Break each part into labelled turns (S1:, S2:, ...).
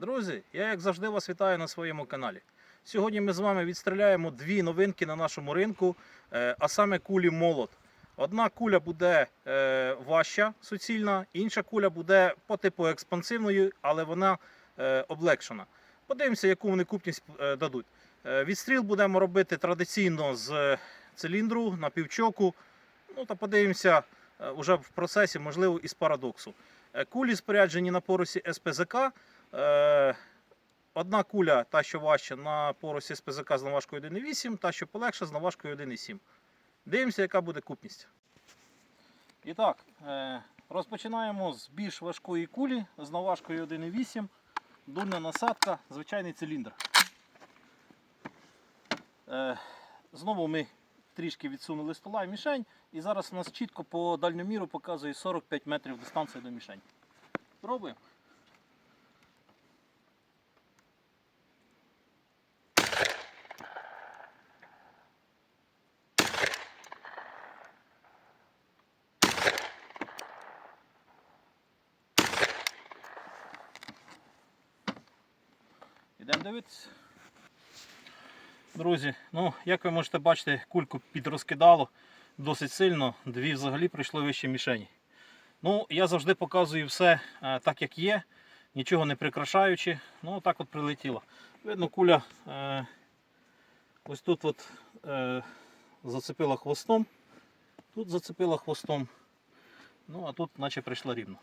S1: Друзі, я як завжди вас вітаю на своєму каналі. Сьогодні ми з вами відстріляємо дві новинки на нашому ринку, е, а саме кулі молот. Одна куля буде е, важча, суцільна, інша куля буде по типу експансивної, але вона е, облегшена. Подивимося, яку вони купність дадуть. Відстріл будемо робити традиційно з циліндру на півчоку. Ну та подивимося е, уже в процесі, можливо, із парадоксу. Кулі споряджені на порусі СПЗК. Е, Одна куля, та що важча, на порусі СПЗК з наважкою 1,8, та що полегша з наважкою 1,7. Дивимося, яка буде купність. І так, е, розпочинаємо з більш важкої кулі з наважкою 1,8. Дульна насадка, звичайний циліндр. Е, Знову ми трішки відсунули стола і мішень. І зараз у нас чітко по дальньоміру показує 45 метрів дистанція до мішені. Пробуємо. Ідемо дивитися. Друзі, ну як ви можете бачити, кульку підрозкидало досить сильно, дві взагалі прийшли вище мішені. Ну, я завжди показую все е, так, як є, нічого не прикрашаючи. Ну, так от прилетіло. Видно, куля е, ось тут от, е, зацепила хвостом, тут зацепила хвостом. Ну, а тут наче прийшла рівно.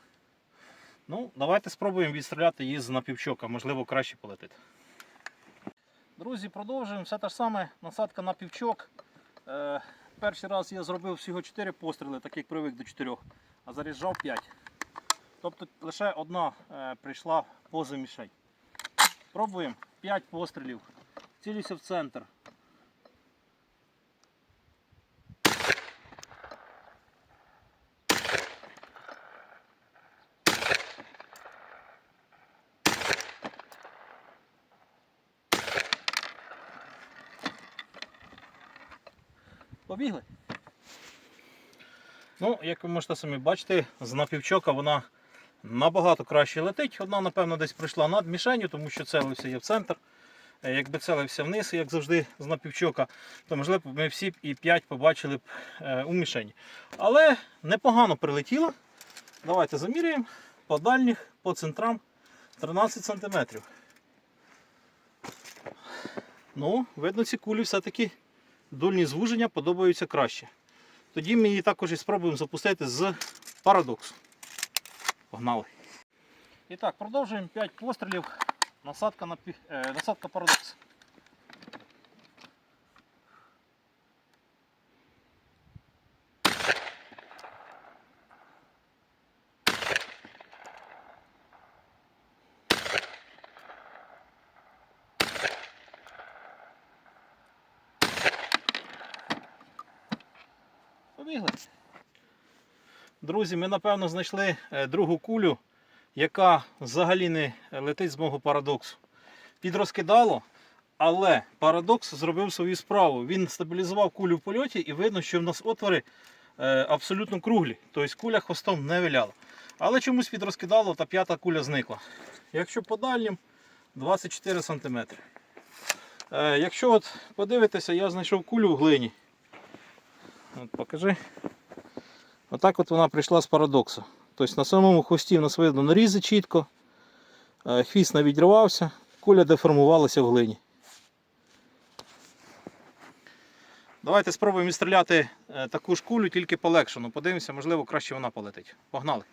S1: Ну, давайте спробуємо відстріляти її з напівчока, можливо, краще полетить. Друзі, продовжуємо. Все те ж саме, насадка на півчок. Е, перший раз я зробив всього 4 постріли, так як привик до 4, а заряджав 5. Тобто лише одна е, прийшла поза мішень. Пробуємо 5 пострілів. Цілюся в центр. Побігли. Ну, як ви можете самі бачити, з напівчока вона набагато краще летить. Одна, напевно, десь прийшла над мішенью, тому що целився я в центр. Е, Якби целився вниз, як завжди, з напівчока, то можливо ми всі і 5 побачили б е, у мішені. Але непогано прилетіло. Давайте заміряємо по дальніх, по центрам 13 см. Ну, видно, ці кулі все-таки дульні звуження подобаються краще. Тоді ми її також і спробуємо запустити з парадоксу. Погнали. І так, продовжуємо 5 пострілів. Насадка, на, е, насадка парадокс. Побігли. Друзі, ми напевно знайшли е, другу кулю, яка взагалі не летить з мого парадоксу. Підрозкидало, але парадокс зробив свою справу. Він стабілізував кулю в польоті і видно, що в нас отвори е, абсолютно круглі. Тобто куля хвостом не виляла. Але чомусь підрозкидало та п'ята куля зникла. Якщо по дальнім 24 см. Е, якщо от подивитися, я знайшов кулю в глині. От покажи. Отак от вона прийшла з парадоксу. Тобто на самому хвості в нас видно нарізи чітко, е, хвіст відривався, куля деформувалася в глині. Давайте спробуємо відстріляти е, таку ж кулю, тільки полегшену. Подивимося, можливо, краще вона полетить. Погнали.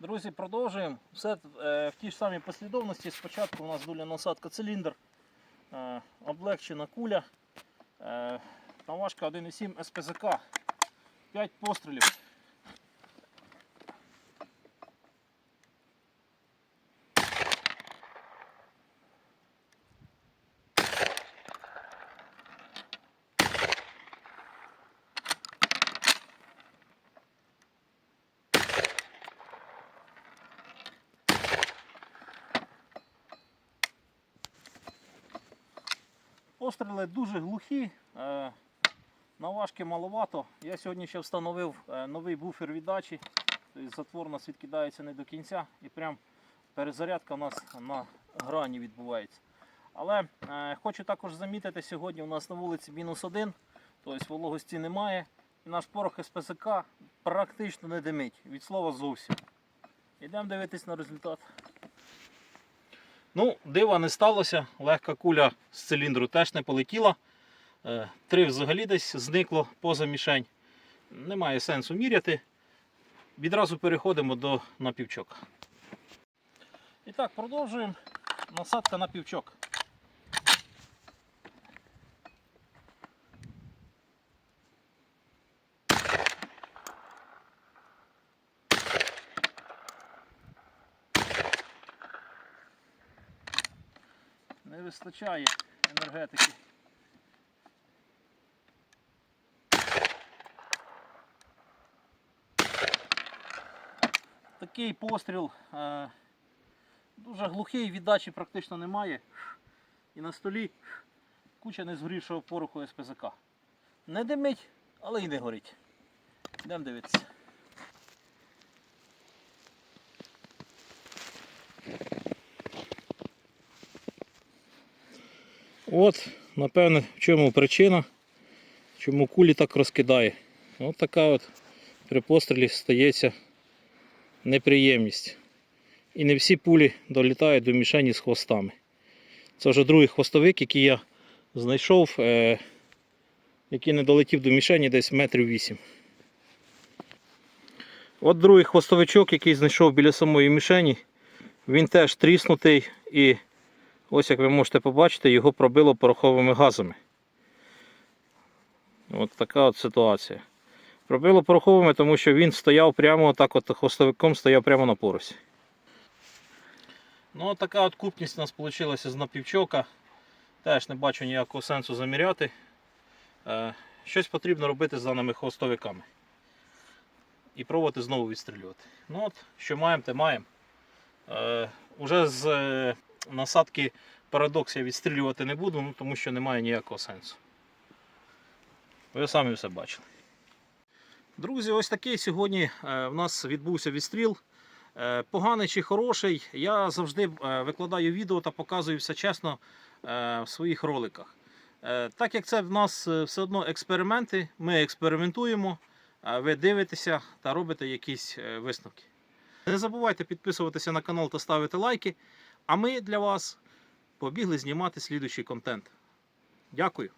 S1: Друзі, продовжуємо. Все е, в тій ж самій послідовності. Спочатку у нас дуля насадка циліндр, облегчена куля. Наважка 1,7 СПЗК. 5 пострілів. Постріли дуже глухі. Наважки маловато. Я сьогодні ще встановив е, новий буфер віддачі. Тобто затвор у нас відкидається не до кінця і прям перезарядка у нас на грані відбувається. Але е, хочу також замітити, сьогодні у нас на вулиці мінус один, тобто вологості немає. І наш порох СПСК практично не димить. Від слова зовсім. Йдемо дивитись на результат. Ну, дива не сталося. Легка куля з циліндру теж не полетіла. Е, Три взагалі десь зникло поза мішень. Немає сенсу міряти. Відразу переходимо до напівчока. І так, продовжуємо. Насадка на півчок. Не вистачає енергетики. Такий постріл е, дуже глухий, віддачі практично немає. І на столі куча незгорівшого пороху СПЗК. Не димить, але й не горить. Йдемо дивитися. От, напевне, в чому причина, чому кулі так розкидає. От така от при пострілі стається неприємність. І не всі пулі долітають до мішені з хвостами. Це вже другий хвостовик, який я знайшов, е, який не долетів до мішені десь метрів вісім. От другий хвостовичок, який знайшов біля самої мішені, він теж тріснутий і ось як ви можете побачити, його пробило пороховими газами. От така от ситуація. Пробило пороховими, тому що він стояв прямо так от хвостовиком стояв прямо на поросі. Ну, така от купність у нас вийшла з напівчока. Теж не бачу ніякого сенсу заміряти. Е, щось потрібно робити з даними хвостовиками. І пробувати знову відстрілювати. Ну от, що маємо, те маємо. Е, уже з е, насадки парадокс я відстрілювати не буду, ну, тому що немає ніякого сенсу. Ви самі все бачили. Друзі, ось такий сьогодні е, в нас відбувся відстріл. Е, Поганий чи хороший, я завжди е, викладаю відео та показую все чесно в своїх роликах. Так як це в нас все одно експерименти, ми експериментуємо, ви дивитеся та робите якісь висновки. Не забувайте підписуватися на канал та ставити лайки. А ми для вас побігли знімати слідуючий контент. Дякую!